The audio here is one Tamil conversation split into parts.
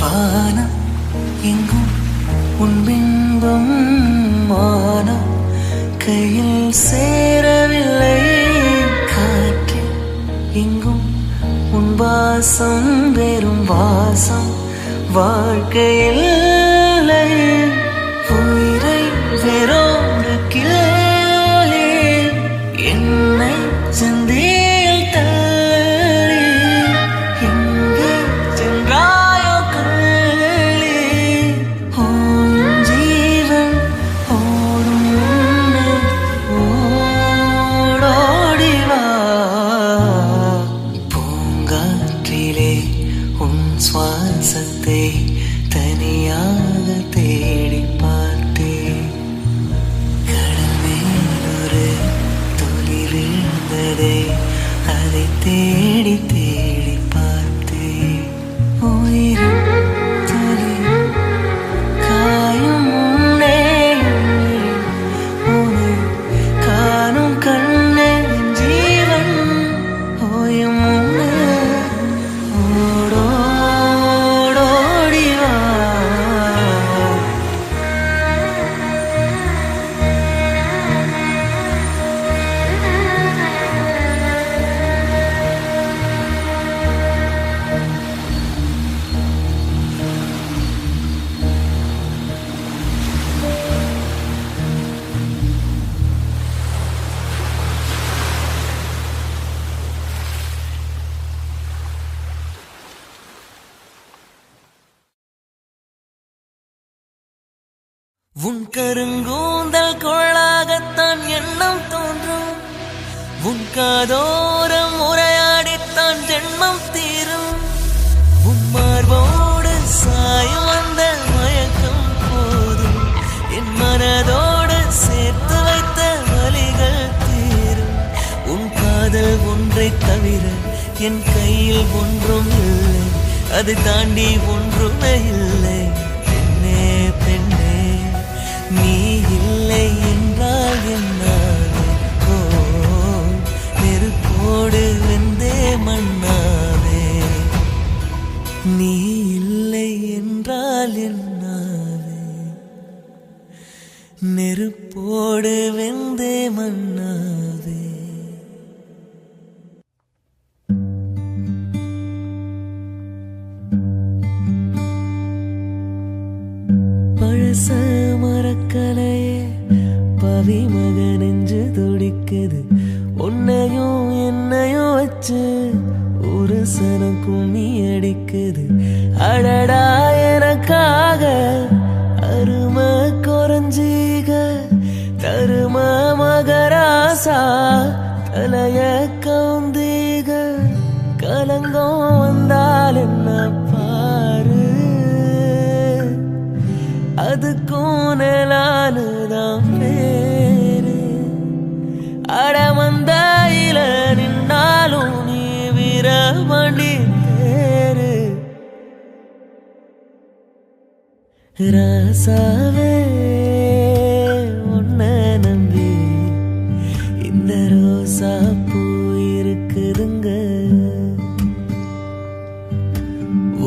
ஆனா எங்கும் உன்பின்பம் ஆனா கையில் சேரவில்லை. காற்றில் எங்கும் உன் வாசம் வெறும் வாசம். வாழ்க்கையில் பூய் பூங்காற்றிலே உன் சுவாசத்தை தனியாக தேடி பார்த்தேன். கடல் தொழில் துளி அதை தேடி உன் கருங்கூந்தல் கொள்ளாகத்தான் எண்ணம் தோன்றும். உன் காதோரம் உரையாடித்தான் ஜென்மம் தீரும். உன் மார்போடு சாயும் அந்த மயக்கம் போதும். என் மனதோடு சேர்த்து வைத்த வலிகள் தீரும். உன் காதல் ஒன்றை தவிர என் கையில் ஒன்றும் இல்லை. அது தாண்டி ஒன்றுமே இல்லை. நீ இல்லை என்றால் என்னாவே? நெருப்போடு வெந்தே மன்னாவே? பழச மரக்கலையே பவி மக நெஞ்சு துடிக்குது. உன்னையும் என்னையும் வச்சு ஒரு சன கும்மி அடிக்குது. அடடா எனக்காக அரும குறைஞ்சீக. தரும மகராசா தலைய ராசாவே உன்னை இந்த ரோசா பூ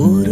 ஒரு